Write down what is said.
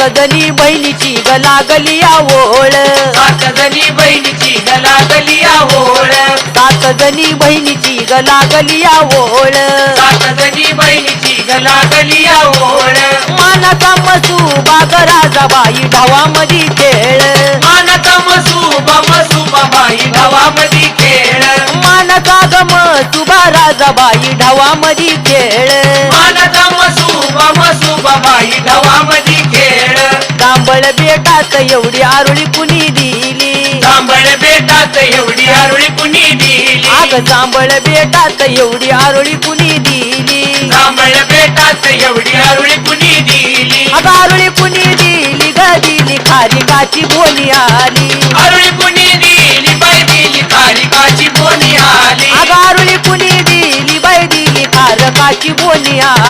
जणी बहिणीची गलागली आवळ. सात जणी बहिणीची गलागली आवळ. जणी बहिणीची गलागली आवळ. सात जणी बहिणीची गलागली आवळ. मानाचा मसू बाग राजाबाई ढावामधी खेळ. मानता मसुबा मसुबा बाई गावामध्ये खेळ. मानाचा गम सुभा राजाबाई ढावामधी खेळ. मानता जांभळ बेटात एवढी आरुळी कुणी दिली? जांभळ बेटात एवढी आरुळी कुणी दिली? आग जांभळ बेटात एवढी आरुळी कुणी दिली? जांभळ बेटात एवढी आरुळी कुणी दिली? अग आरुळी कुणी दिली? ग दिली खारी काची बोली आली. आरुळी कुणी दिली? बाई दिली खारिकाची बोनी आली. अग आरुळी कुणी दिली? बाई दिली खार काची बोली आली.